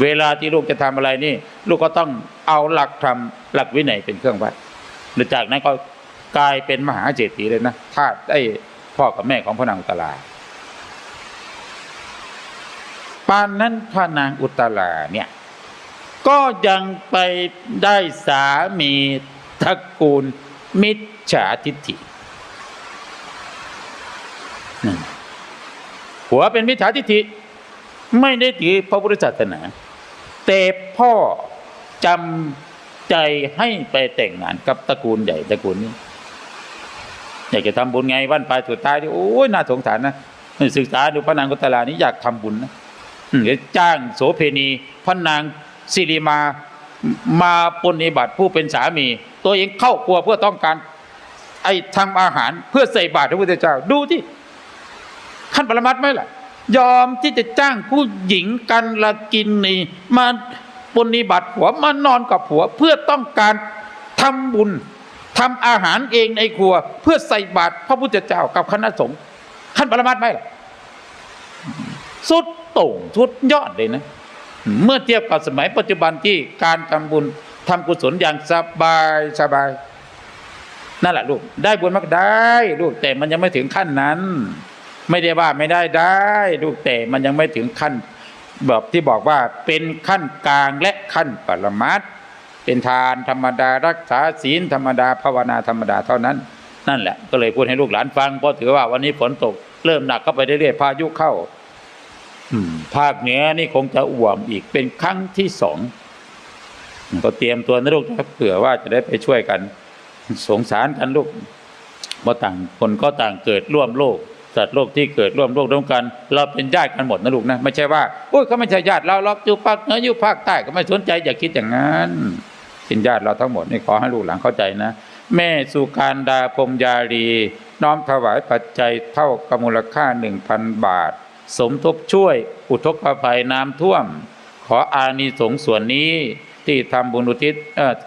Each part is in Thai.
เวลาที่ลูกจะทำอะไรนี่ ลูกก็ต้องเอาหลักธรรมหลักวินัยเป็นเครื่องวัดหรือจากนั้นก็กลายเป็นมหาเศรษฐีเลยนะทาสไอ้พ่อกับแม่ของพระนางอุตลาปานนั้นพระนางอุตลาเนี่ย ก็ยังไปได้สามีตระกูลมิจฉาทิฏฐิหัวเป็นมิจฉาทิฏฐิ ไม่ได้ถือพระพุทธศาสนา แต่พ่อจำใจให้ไปแต่งงานกับตระกูลใหญ่ตระกูลนี้อยากจะทำบุญไงวันปลายสุดท้ายที่โอ้ยน่าสงสารนะศึกษาดูพระนางกุตลานี้อยากทำบุญนะอืมเดี๋ยวจ้างโสเพณีพระนางสิริมามาปฏิบัติผู้เป็นสามี ตัวเองเข้าครัวเพื่อต้องการ ไอ้ทำอาหารเพื่อใส่บาตรพระพุทธเจ้าดูที่ขั้นปรมัตไหมล่ะ ยอมที่จะจ้างผู้หญิงกันละกินนี่มาปฏิบัติผัวมานอนกับผัวเพื่อต้องการทำบุญทำอาหารเองในครัว เพื่อใส่บาตรพระพุทธเจ้ากับคณะสงฆ์ขั้นปรมัตถ์ไหมล่ะสุดโต่งสุดยอดเลยนะ เมื่อเทียบกับสมัยปัจจุบันที่การทำบุญทำกุศลอย่างสบายสบายนั่นแหละลูก ได้บุญมากได้ลูกแต่มันยังไม่ถึงขั้นนั้น ไม่ได้ว่าไม่ได้ได้ลูกแต่มันยังไม่ถึงขั้น แบบที่บอกว่าเป็นขั้นกลางและขั้นปรมัตเป็นทานธรรมดารักษาศีลธรรมดาภาวนาธรรมดาเท่านั้น นั่นแหละ ก็เลยพูดให้ลูกหลานฟังเพราะถือว่าวันนี้ฝนตกเริ่มหนักเข้าไปเรื่อยๆพายุเข้าภาคเหนือนี่คงจะอ่วมอีกเป็นครั้งที่สองก็เตรียมตัวนะลูกเผื่อว่าจะได้ไปช่วยกัน สงสารกันลูกเพราะต่างคนก็ต่างเกิดร่วมโลก สัตว์โลกที่เกิดร่วมโลกร่วมกัน เราเป็นญาติกันหมดนะลูกนะ ไม่ใช่ว่าโอ้ยเขาไม่ใช่ญาติเราเราอยู่ภาคเหนืออยู่ภาคใต้ก็ไม่สนใจอย่าคิดอย่างนั้นเป็นญาติเราทั้งหมดนี่ขอให้ลูกหลานเข้าใจนะ แม่สุการดาพรมยารีน้อมถวายปัจจัยเท่ากับมูลค่าหนึ่งพันบาท สมทบช่วย อุทกภัยน้ำท่วม ขออานิสงส์ส่วนนี้ที่ทำบุญอุทิศ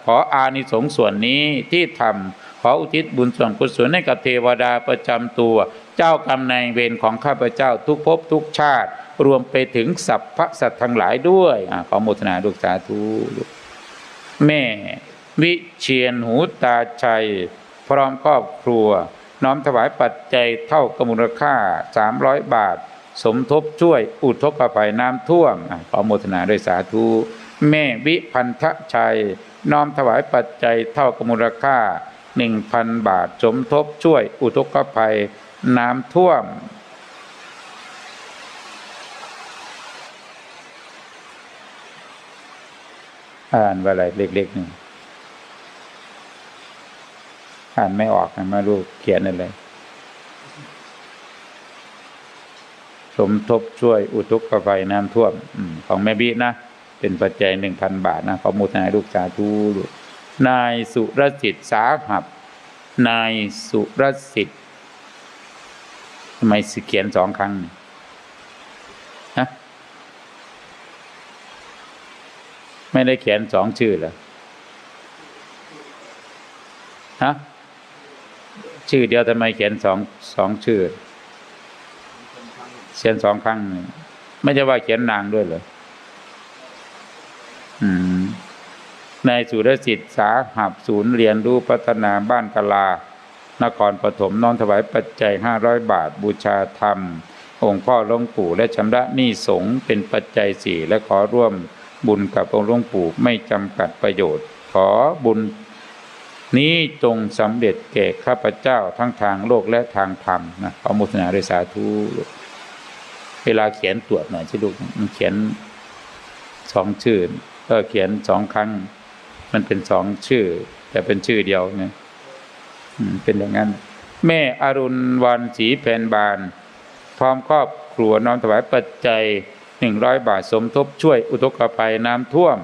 ขออานิสงส์ส่วนนี้ที่ทำขออุทิศบุญส่วนกุศลให้กับเทวดาประจำตัว เจ้ากรรมนายเวรของข้าพเจ้าทุกภพทุกชาติ รวมไปถึงสัพพะสัตว์ทั้งหลายด้วยอขอโมทนาดุกสาธุแม่ วิเชียนหูตาชัย พร้อมครอบครัว น้อมถวายปัจจัยเท่ากมูลค่า 300 บาท สมทบช่วยอุทกภัยน้ำท่วมอขอโมทนาด้วยสาธุแม่วิพันธชัย น้อมถวายปัจจัยเท่ากมูลค่า 1,000 บาท สมทบช่วยอุทกภัย น้ำท่วม อ่านว่าอะไรเล็กๆหนึ่งอ่านไม่ออกนะไมาลูกเขียนอะไรสมทบช่วยอุทุกภัยน้ำท่วมอของแม่บีนะ เป็นปัจจัยหนึ่งพันบาทนะขอมุทนายลูกสาธุลูนายสุรสิทธิ์สาหับ นายสุรสิทธิ์ำไมสิเขียนสองครั้งฮะไม่ได้เขียนสองชื่อเหรอฮะชื่อเดียวทำไมเขียนสองสองชื่อ เขียนสองครั้งไม่ใช่ว่าเขียนนางด้วยเหรออืมนายสุรสิทธิ์สาหับศูนย์เรียนรู้พัฒนาบ้านกลา นครปฐมน้อมถวายปัจจัยห้าร้อยบาท บูชาธรรม องค์พ่อหลวงปู่และชำระหนี้สงเป็นปัจจัยสี่และขอร่วมบุญกับองค์หลวงปู่ไม่จำกัดประโยชน์ ขอบุญ นี้จงสำเร็จแก่ข้าพเจ้าทั้งทางโลกและทางธรรมนะขอมุทนาด้วยสาธุเวลาเขียนตรวจหน่อยที่ลูกมันเขียนสองชื่อก็เขียนสองครั้ง มันเป็นสองชื่อ แต่เป็นชื่อเดียวเนี่ย เป็นอย่างนั้น แม่อรุณวันศรีแผ่นบาน พร้อมครอบครัวน้อมถวายปัจจัยหนึ่งร้อยบาทสมทบช่วยอุทกภัยน้ำท่วม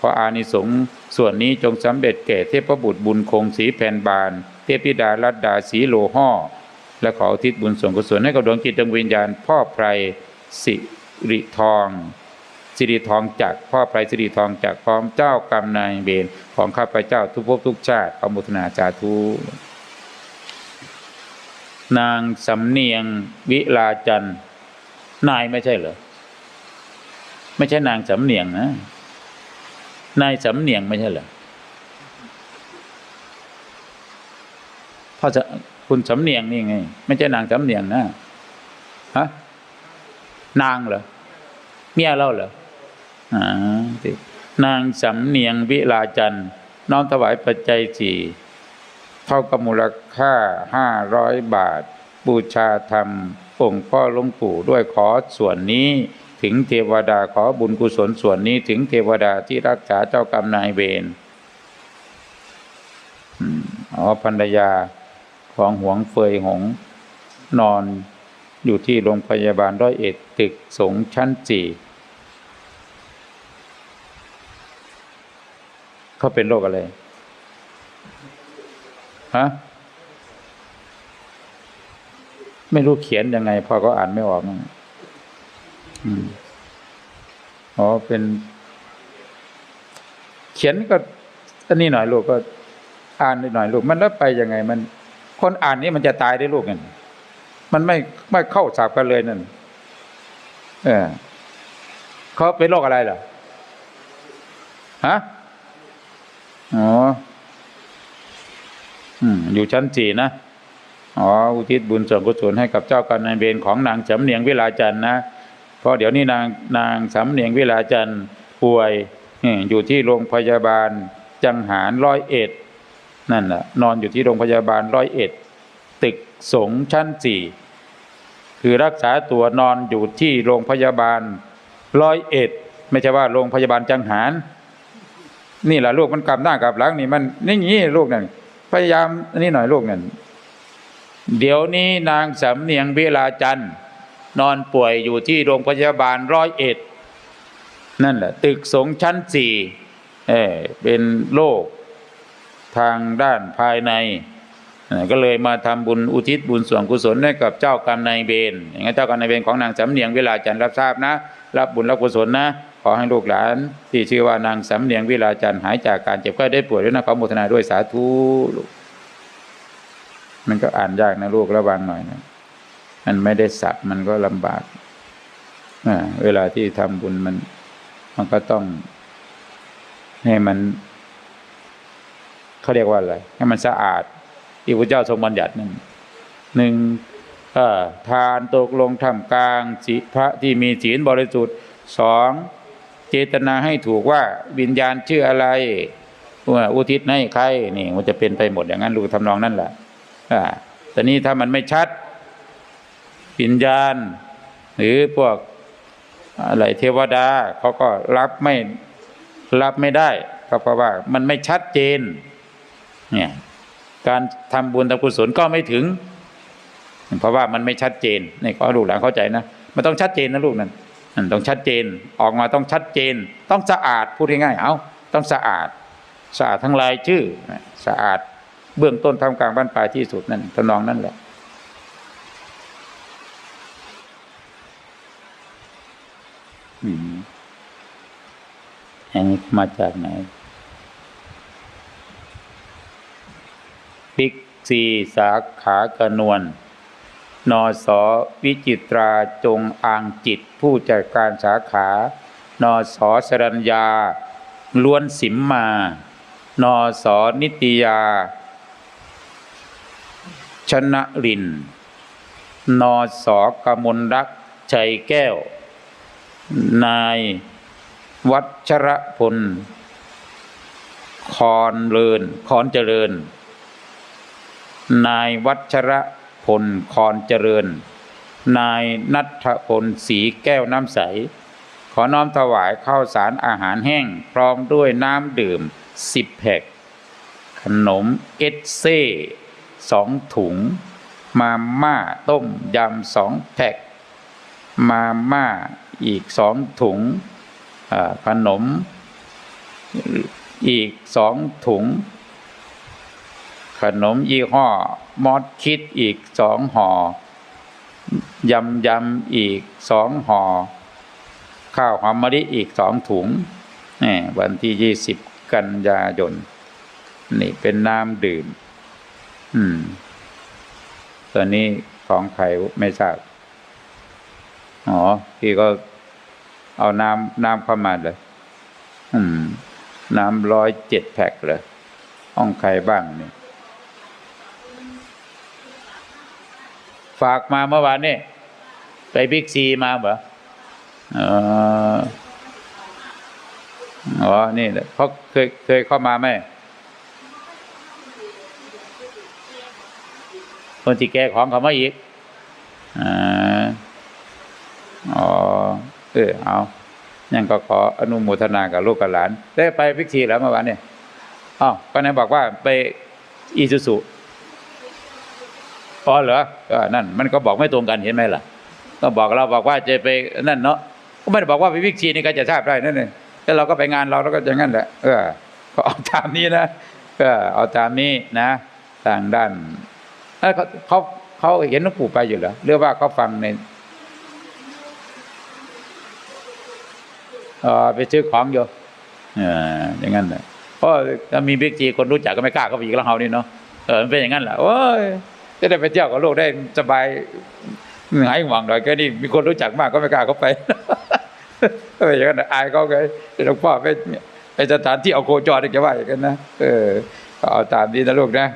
ขออานิสงส์ส่วนนี้จงสำเร็จแก่เทพบุตรบุญคงศรีแผ่นบาน เทพิดาลัดดาศรีโลห่อและขออุทิศบุญส่วนกุศลให้กับดวงจิตดวงวิญญาณ พ่อไพรสิริทอง สิริทองจากพ่อไพรสิริทองจากพร้อมเจ้ากรรมนายเวรของข้าพเจ้าทุกภพทุกชาติอมุทนาจาธุ นางสำเนียงวิลาจันนายไม่ใช่เหรอ ไม่ใช่นางสำเนียงนะ นายสำเนียงไม่ใช่เหรอพ่อจะคุณสำเนียงนี่ไง ไม่ใช่นางสำเนียงนะฮะนางเหรอเมียเราเหรออ่านางสำเนียงวิลาจันน้อมถวายปัจจัยสี่ เท่ากับมูลค่าห้าร้อยบาท บูชาธรรมองค์พ่อหลวงปู่ด้วยขอส่วนนี้ถึงเทวดาขอบุญกุศลส่วนนี้ถึงเทวดาที่รักษาเจ้ากรรมนายเวรอ๋อภรรยาของหวงเฟยหง นอนอยู่ที่โรงพยาบาลร้อยเอ็ดตึกสงฆ์ชั้นสี่เขาเป็นโรคอะไร ฮะไม่รู้เขียนยังไงพ่อก็อ่านไม่ออกมั้งอ๋อเป็น เขียนก็อันนี้หน่อยลูกก็ อ่านนิดหน่อยลูก มันแล้วไปยังไง มัน คนอ่านนี่มันจะตายได้ลูกนั่นมันไม่ไม่เข้าสับกันเลยนั่นเออเขาเป็นโรคอะไรเหรอฮะอ๋อ อยู่ชั้นสี่นะอ๋ออุทิศบุญส่วนกุศลให้กับเจ้ากรรมนายเวรของนางสำเนียงเวลาจันนะเพราะเดี๋ยวนี้นางนางสำเนียงเวลาจันป่วยอยู่ที่โรงพยาบาลจังหารร้อยเอ็ดนั่นแหละนอนอยู่ที่โรงพยาบาลร้อยเอ็ดตึกสงชั้นสี่คือรักษาตัวนอนอยู่ที่โรงพยาบาลร้อยเอ็ดไม่ใช่ว่าโรงพยาบาลจังหาร นี่แหละลูกมันกลับหน้ากลับหลังนี่มันนี่งี้ลูกนั่น พยายามอันนี่หน่อยลูกนั่นเดี๋ยวนี้นางสำเนียงเวลาจันทร์นอนป่วยอยู่ที่โรงพยาบาลร้อยเอ็ด นั่นแหละ ตึกสงฆ์ชั้นสี่เออเป็นโรคทางด้านภายใน ก็เลยมาทำบุญอุทิศบุญส่วนกุศลให้กับเจ้ากรรมนายเวรอย่างนั้นเจ้ากรรมนายเวรของนางสำเนียงเวลาจันทร์รับทราบนะ รับบุญรับกุศลนะ ขอให้ลูกหลาน ที่ชื่อว่านางสำเนียงเวลาจันทร์หายจากการเจ็บไข้ได้ป่วยด้วยนะขอโมทนาด้วยสาธุลูกมันก็อ่านยากนะลูกระวังหน่อยนะมันไม่ได้สับมันก็ลำบากเวลาที่ทำบุญมัน มันก็ต้อง ให้มันเขาเรียกว่าอะไรให้มันสะอาด ที่พระเจ้าทรงบัญญัตินั่นหนึ่งทานตกลงทำกลางศีพระที่มีศีลบริสุทธิ์สองเจตนาให้ถูกว่าวิญญาณชื่ออะไรว่าอุทิศให้ใครนี่มันจะเป็นไปหมดอย่างนั้นลูกทำนองนั่นแหละอ่าแต่นี้ถ้ามันไม่ชัดวิญญาณ หรือพวกอะไรเทวดาเขาก็รับไม่รับไม่ได้ก็เพราะว่ามันไม่ชัดเจนเนี่ย การทำบุญทำกุศลก็ไม่ถึง เพราะว่ามันไม่ชัดเจนนี่ขอลูกหลานเข้าใจนะมันต้องชัดเจนนะลูกนั่นมันต้องชัดเจนออกมาต้องชัดเจน ต้องสะอาดพูดง่ายๆเอาต้องสะอาดสะอาดทั้งรายชื่อสะอาดเบื้องต้นทำกลางบ้านปลายที่สุดนั่นทำนองนั่นแหละอืมอันนี้มาจากไหน ปิกซีสาขากนวลนอสอวิจิตราจงอ่างจิต ผู้จัดการสาขานอสอสรัญญา ล้วนสิมมานอสอนิตยา ชนะรินนอสอกมลรักชัยแก้ว นายวัชรพลคอนเลินคอนเจริญ นายวัชระพลคอนเจริญ นายนัทพลสีแก้วน้ำใส ขอน้อมถวายข้าวสารอาหารแห้ง พร้อมด้วยน้ำดื่มสิบแพ็คขนมเอสเซ่สองถุง มาม่าต้มยำสองแพ็คมาม่าอีกสองถุงขนมอีกสองถุง ขนมยี่ห้อมอดคิดอีกสองห่อยำยำอีกสองห่อ ข้าวหอมมะลิอีกสองถุงนี่วันที่ยี่สิบกันยายนนี่เป็นน้ำดื่ม อืม ตัวนี้ของใครไม่ทราบอ๋อพี่ก็เอาน้ำน้ำเข้ามาเลย อืม น้ำร้อยเจ็ดแพ็คเลยห้องใครบ้างเนี่ย ฝากมาเมื่อวานนี่ไปบิ๊กซีมาเหรอเอออ๋อ นี่เขาเคยเคยเข้ามาไหมคนที่แกของเขามาอีกอ่าอ๋อ เออ เอายังก็ขออนุโมทนากับลูกกับหลาน ได้ไปพิกซีแล้วเมื่อวานเนี่ยอ้าวก็ไหนบอกว่าไปอีซูซุ อ๋อเหรอเออนั่นมันก็บอกไม่ตรงกันเห็นไหมล่ะ ก็บอกเราบอกว่าจะไปนั่นเนาะก็ไม่ได้บอกว่าไปวิกซีนี่ก็จะทราบได้นั่นเองแล้วเราก็ไปงานเราแล้วก็อย่างนั้นแหละเออก็เอาตามนี้นะเออเอาตามนี้นะทางด้านเอ้ยเขาเขาเขาเห็นหลวงปู่ไปอยู่เหรอหรือว่าเขาฟังในออไปซื้อของอยู่อออย่างนั้นแหละเพราะถ้ามีบิ๊กจีคนรู้จักก็ไม่กล้าเข้าไปอีกแล้วเฮานี่เนาะเออมันเป็นอย่างนั้นแหละโอ้ย จะได้ไปเที่ยวกับโลกได้สบายหายห่วงหน่อยแค่นี้มีคนรู้จักมากก็ไม่กล้าเข้าไปเอออย่างนั้นอายเขาไงหลวงพ่อไปไปสถานที่เอาโคจรกจะว่าอย่างนั้นนะเออเอาตามนี้นะลูกนะ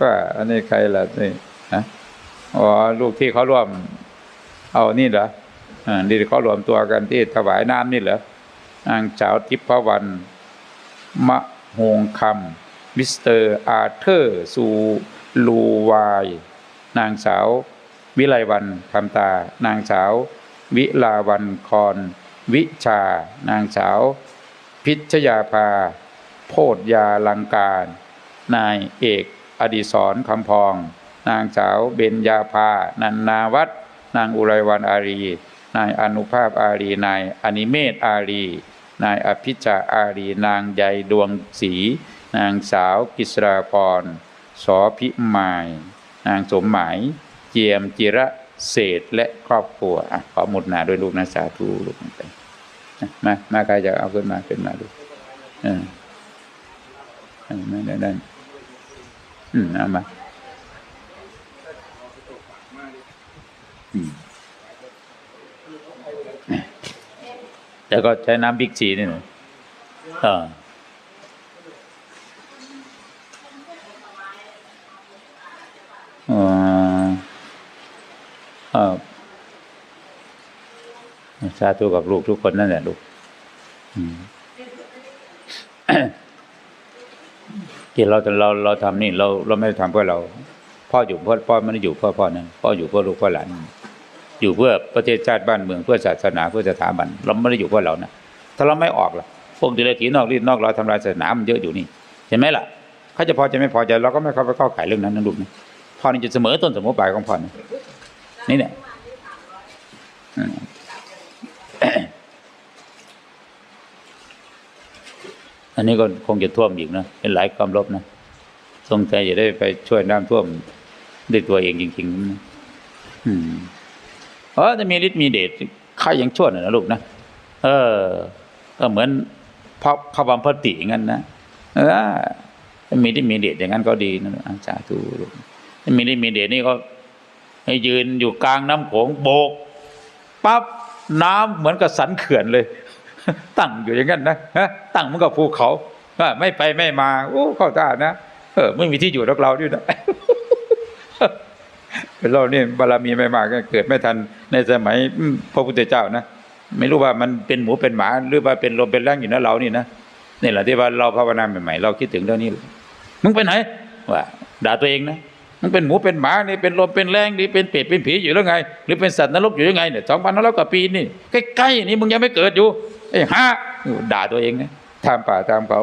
ว่าอันนี้ใครล่ะนี่นะอ๋อลูกที่เขาร่วม เอานี่เหรออ่านี่เขารวมตัวกันที่ถวายน้ำนี่เหรอนางสาวทิพวรรณมะโฮงคำมิสเตอร์อาร์เธอร์ ซูลูวาย นางสาว วิไลวันคำตา นางสาว วิลาวันคอนวิชา นางสาว พิชยาภา โพธยาลังการ นายเอกอดิศรคำพอง นางสาวเบญญาภา นันนาวัฒน์นางอุไรวันอารี นายอนุภาพอารี นายอนิเมศอารี นายอภิชาอารี นางใยดวงศรี นางสาวกิษราพรสอพิมาย นางสมหมายเจียมจิระเศษและครอบครัวอะขอหมดหนาด้วยลูกนะสาธุลูกไปนะมามาใครจะเอาขึ้นมาขึ้นมาดูเออเออนั่นนั่นนั่นอืมเอามาอืมแต่ก็ใช้น้ำบิ๊กซีนี่หนูเออเออเออ สาธุกับลูกทุกคนนั่นแหละลูกที่เราเราเราทำนี่เราเราไม่ได้ทำเพื่อเรา พ่ออยู่เพื่อพ่อไม่ได้อยู่เพื่อพ่อนั้นพ่ออยู่เพื่อลูกเพื่อหลานอยู่เพื่อประเทศชาติบ้านเมืองเพื่อศาสนาเพื่อสถาบัน เราไม่ได้อยู่เพื่อเรานะถ้าเราไม่ออกล่ะพวกดิเลถีนอกรีดนอกเราทำลายศาสนามันเยอะอยู่นี่เห็นไหมล่ะเขาจะพอใจไม่พอใจเราก็ไม่เข้าไปเข้าขายเรื่องนั้นนะลูกนะพ่อนี่จะเสมอต้นเสมอปลายของพ่อนะนี่เนี่ย อันนี้ก็คงจะท่วมอีกนะเป็นหลายความลบนะทรงใจจะได้ไปช่วยน้ำท่วมด้วยตัวเองจริงๆนะอืมเออจะมีฤทธิ์มีเดชใครยังชั่วหน่อยนะลูกนะเออก็เหมือนพระพระบำพติงั้นนะเออถ้ามีฤทธิ์มีเดชอย่างนั้นก็ดีนะอาสาธุลูกถ้ามีฤทธิ์มีเดชนี่ก็ให้ยืนอยู่กลางน้ำโขงโบกปั๊บน้ำเหมือนกับสันเขื่อนเลย ตั้งอยู่อย่างนั้นนะฮะตั้งมือนกับภูเขาไม่ไปไม่มาโอ้เข้าท่านะเออไม่มีที่อยู่ของเราด้วยนะเราเนี่ยบารมีไม่มากเกิดไม่ทันในสมัยพระพุทธเจ้านะไม่รู้ว่ามันเป็นหมูเป็นหมาหรือว่าเป็นลมเป็นแรงอยู่นะเรานี่นะนี่แหละที่ว่าเราภาวนาใหม่ๆเราคิดถึงเรื่องนี้มึงไปไหนว่าด่าตัวเองนะ มึงเป็นหมูเป็นหมานี่เป็นลมเป็นแรงนี่เป็นเป็ดเป็นผีอยู่แล้วไง หรือเป็นสัตว์นรกอยู่ยังไงเนี่ยสองพันห้าร้อยกว่าปีนี่ใกล้ๆนี่มึงยังไม่เกิดอยู่ไอ้ห่าด่าตัวเองนะทำป่าตามเขา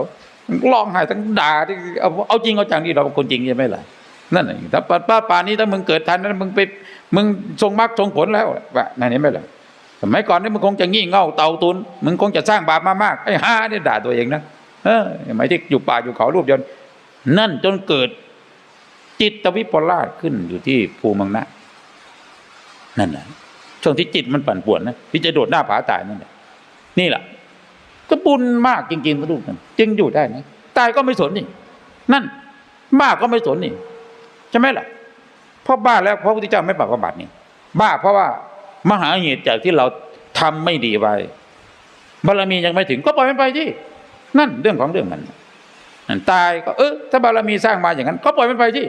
ร้องไห้ทั้งด่าที่เอาเอาจริงเอาจังที่เราเป็นคนจริงใช่ไหมล่ะนั่นแหละถ้าป่าป่านี้ถ้ามึงเกิดทันนั้นมึงไปมึงทรงมรรคทรงผลแล้วว่านั่นเห็นไหมล่ะสมัยก่อนนี่มึงคงจะงี่เง่าเต่าตุนมึงคงจะสร้างบาปมามากไอ้ห่าเนี่ยด่าตัวเองนะเออสมัยที่อยู่ป่าอยู่เขารูปยนนั่นจนเกิด จิตวิปลาสขึ้นอยู่ที่ภูมังนะนั่นแหละช่วงที่จิตมันปั่นป่วนนะที่จะโดดหน้าผาตายนั่นแหละนี่แหละก็บุญมากจริงๆนะลูกนั่นจึงอยู่ได้นะตายก็ไม่สนนี่นั่นบ้าก็ไม่สนนี่ใช่ไหมล่ะเพราะบ้าแล้วพระพุทธเจ้าไม่ปรับบัตินี่บ้าเพราะว่ามหาเหตุจากที่เราทำไม่ดีไว้บารมียังไม่ถึงก็ปล่อยมันไปที่นั่นเรื่องของเรื่องมันนั่น ตายก็เออถ้าบารมีสร้างมาอย่างนั้น ก็ปล่อยมันไปที่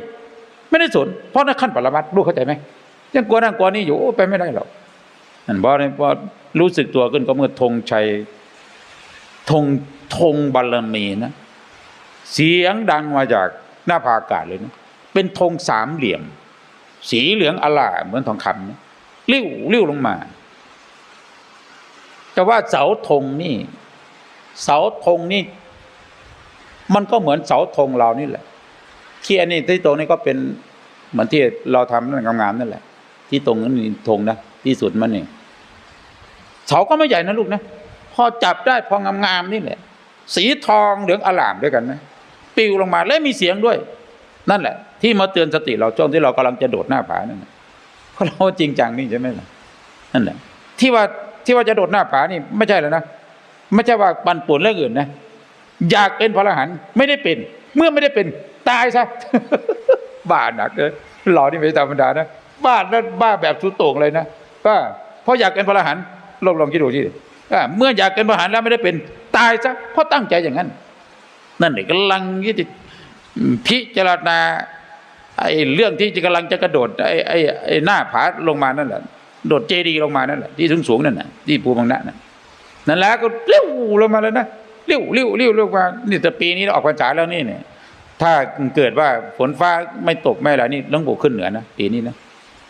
ไม่ได้สนเพราะนั่นขั้นปรมัตรู้เข้าใจไหมยังกลัวนั่นกลัวนี่อยู่ไปไม่ได้หรอกนั่นพอพอรู้สึกตัวขึ้นก็เมื่อธงชัยธงธงบารมีนะ เสียงดังมาจากหน้าผาอากาศเลยนะเป็นธงสามเหลี่ยม สีเหลืองอลาเหมือนทองคำนะริ้วริ้วลงมาแต่ว่าเสาธงนี่ เสาธงนี่ มันก็เหมือนเสาธงเรานี่แหละที่อันนี้ที่ตรงนี้ก็เป็นเหมือนที่เราทำนั่นงามๆนั่นแหละ ที่ตรงนั้นธงนะที่สุดมันนี่เสาก็ไม่ใหญ่นะลูกนะพอจับได้พองามๆนี่แหละ สีทองเหลืองอลามด้วยกันนะปลิวลงมาและมีเสียงด้วย นั่นแหละ ที่มาเตือนสติเราช่วงที่เรากำลังจะโดดหน้าผานั่นนะเพราะเราจริงจังนี่ใช่ไหมล่ะนั่นแหละที่ว่าที่ว่าจะโดดหน้าผานี่ไม่ใช่แล้วนะไม่ใช่ว่าปันป่วนเรื่องอื่นนะ อยากเป็นพระอรหันต์ไม่ได้เป็น เมื่อไม่ได้เป็นตายซะบ้าหนักเลยหล่อนี่ไม่ธรรมดานะบ้านั่นบ้าแบบสุดโต่งเลยนะบ้าเพราะอยากเป็นพระอรหันต์ลองลองคิดดูที่เมื่ออยากเป็นพระอรหันต์แล้วไม่ได้เป็น ตายซะเพราะตั้งใจอย่างนั้น นั่นเองกำลังที่จะพิจารณาไอ้เรื่องที่จะกำลังจะกระโดดไอ้ไอ้ไอ้หน้าผาลงมานั่นแหละโดดเจดีย์ลงมานั่นแหละที่สูงสูงนั่นน่ะที่ภูมังนะนั่นนั่นแหละก็เลี้ยวลงมาแล้วนะ เลี้ยวเลี้ยวเลี้ยวลงมานี่แต่ปีนี้เราออกพรรษาแล้วนี่เนี่ย ถ้าเกิดว่าฝนฟ้าไม่ตกไม่อะไรนี่หลวงปู่ขึ้นเหนือนะปีนี้นะ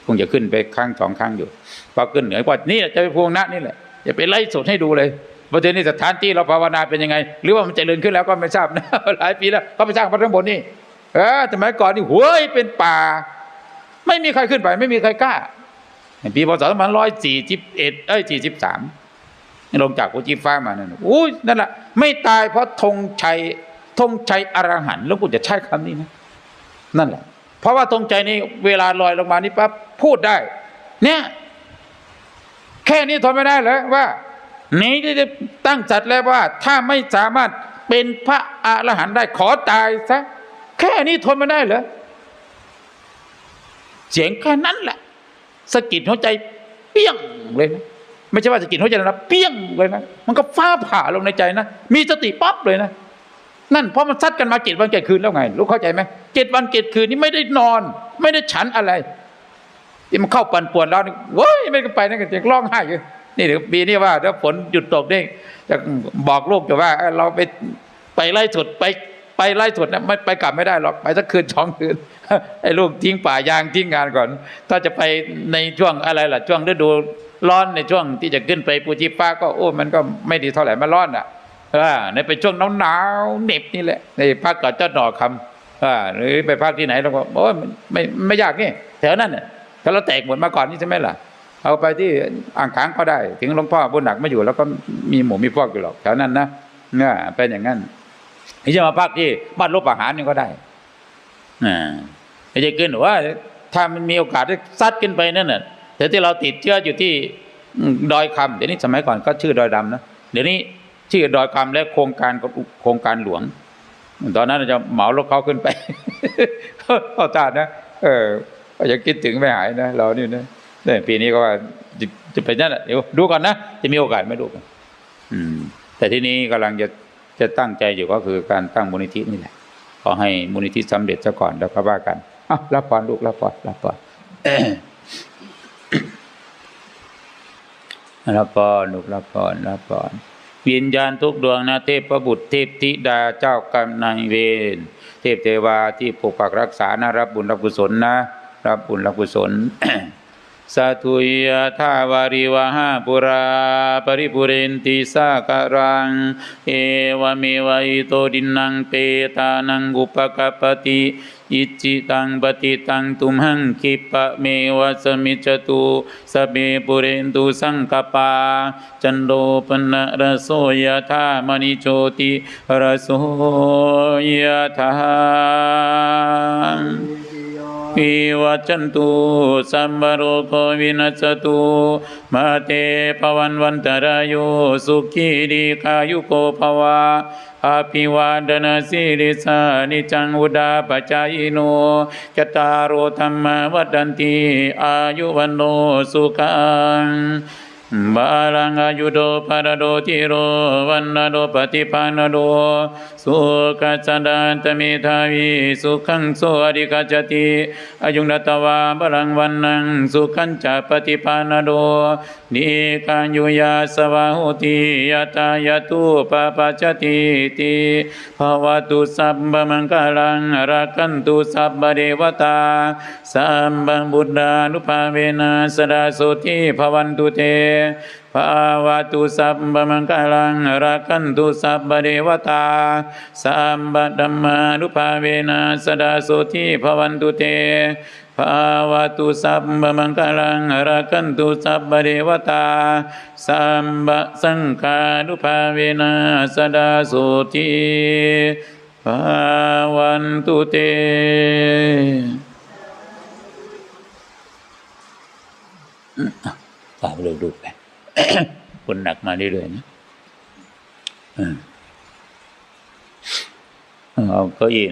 คงจะขึ้นไปครั้งสองครั้งอยู่พอขึ้นเหนือว่านี่แหละจะไปพวงนะนี่แหละจะไปไล่สดให้ดูเลยประเทศนี้สถานที่เราภาวนาเป็นยังไง หรือว่ามันเจริญขึ้นแล้วก็ไม่ทราบนะหลายปีแล้วก็ไปสร้างพระทั้งบนนี่เออสมัยก่อนนี่ห้วยเป็นป่า ไม่มีใครขึ้นไป ไม่มีใครกล้าปีพศสองพันร้อยสี่สิบเอ็ดเอ้ยสี่สิบสาม ลงจากภูจีฟ้ามานั่นอุ้ยนั่นแหละไม่ตายเพราะธงชัยธงชัยอรหันต์หลวงปู่จะใช้คำนี้นะนั่นแหละ เพราะว่าธงชัยนี่เวลาลอยลงมานี่ปั๊บพูดได้ เนี่ย แค่นี้ทนไม่ได้เหรอว่านี้จะตั้งจัดแล้วว่า ถ้าไม่สามารถเป็นพระอรหันต์ได้ขอตายซะแค่นี้ทนไม่ได้เหรอเสียงแค่นั้นแหละสะกิดหัวใจเปี้ยงเลยนะ ไม่ใช่ว่าสะกิดหัวใจนะเปี้ยงเลยนะมันก็ฟ้าผ่าลงในใจนะมีสติปั๊บเลยนะนั่นเพราะมันซัดกันมาเจ็ดวันเจ็ดคืนแล้วไงรู้เข้าใจไหมเจ็ดวันเจ็ดคืนนี้ไม่ได้นอน ไม่ได้ฉันอะไรที่มันเข้าปั่นป่วนเรานี่เว้ยไม่ก็ไปนั่นก็จะร้องไห้อยู่นี่เดี๋ยวปีนี้ว่าถ้าฝนหยุดตกนี่จะบอกลูกจะว่าเราไปไปไล่สุดไปไปไล่สุดนะไม่ไปกลับไม่ได้หรอกไปสักคืนสองคืนไอ้ลูกทิ้งป่ายางทิ้งงานก่อน ถ้าจะไปในช่วงอะไรล่ะช่วงฤดู ร้อนในช่วงที่จะขึ้นไปปูจิฟ้าก็โอ้มันก็ไม่ดีเท่าไหร่มันร้อนอะอ่าในเป็นช่วงหนาวๆเหน็บนี่แหละในพักกับเจ้าหน่อคำอ่าหรือไปพักที่ไหนเราก็โอ้ยไม่ไม่ยากนี่แถวนั้นเนี่ยถ้าเราแตกหมดมาก่อนนี่ใช่ไหมล่ะ เอาไปที่อ่างค้างก็ได้ ถึงหลวงพ่อบุญหนักไม่อยู่ แล้วก็มีหมูมีพวกอยู่หรอกแถวนั้นนะเนี่ยเป็นอย่างนั้นที่จะมาพักที่บ้านลบอาหารนี่ก็ได้อ่าไม่ใช่ขึ้นหรือว่าถ้ามันมีโอกาสได้ซัดขึ้นไปนั่นน่ะ แต่ที่เราติดเชื้ออยู่ที่ดอยคำเดี๋ยวนี้สมัยก่อนก็ชื่อดอยดำนะเดี๋ยวนี้ชื่อดอยคำและโครงการโครงการหลวง ตอนนั้นจะเหมารถเขาขึ้นไปเข้าตานะเออยังคิดถึงไม่หายนะเรานี่นะเนี่ยปีนี้ก็ว่าจะจะไปนั่นแหละเดี๋ยวดูก่อนนะจะมีโอกาสไหม่ดูกันอืม แต่ที่นี้กำลังจะจะตั้งใจอยู่ก็คือการตั้งมูลนิธินี่แหละขอให้มูลนิธิสำเร็จซะก่อนแล้วก็ว่ากันอะรับพรลูกรับพรรับพร รับพรลูกรับพรรับพรวิญญาณทุกดวงนะเทพบุตรเทพธิดาเจ้ากรรมนายเวรเทพเทวาที่ปกปักรักษานะรับบุญรับกุศลนะ รับบุญรับกุศลสาธุยะทาวาริวหาปุราปริปุเรนติสาการัง เอวเมวอิโตดินังเปตานังอุปกปติ อิจิตังปฏิตังตุมหังคิปะเมวะสมิจตุสเปปุเรนตุสังกปา จันโดปนะระโสยธามณิโชติระโสยธาวิวัจันตุสัมบโรโควินัสตุมาเตปวันวันตรายโยสุขีดีกายุโกภวะ อภิวาดนาสิริสานิจังวุดาปจายโนจตารุธรรมวัดันติอายุวันโนสุขังบาลังอายุโดภารโดทิโรวันนาโดปฏิปานโด สุขัสดานตมิทาวิสุขังโสอดิกัจติอายุงรัตวาบาลังวันนังสุขันจะปฏิปานโดนิการยุยาสวาหุติยตายตุปปปัจติติภวตุสัพพมังคลังรักันตุสัพพเดวตาสัมบังบุตรานุภาเวนะสดาโสทิภวันตุเต ภาวะตุสัพพมังคลังรักขันตุสัพพเดวตาสัมบัดธัมมานุภาเวนะสดาโสทิภวันตุเตภาวะตุสัพพมังคลังรักขันตุสัพพเดวตาสัมบะสังฆานุภาเวนะสดาโสทิภาวันตุเตฝากเลยดูไป คนหนักมาเรื่อยๆนะเออเอาเก้าอี้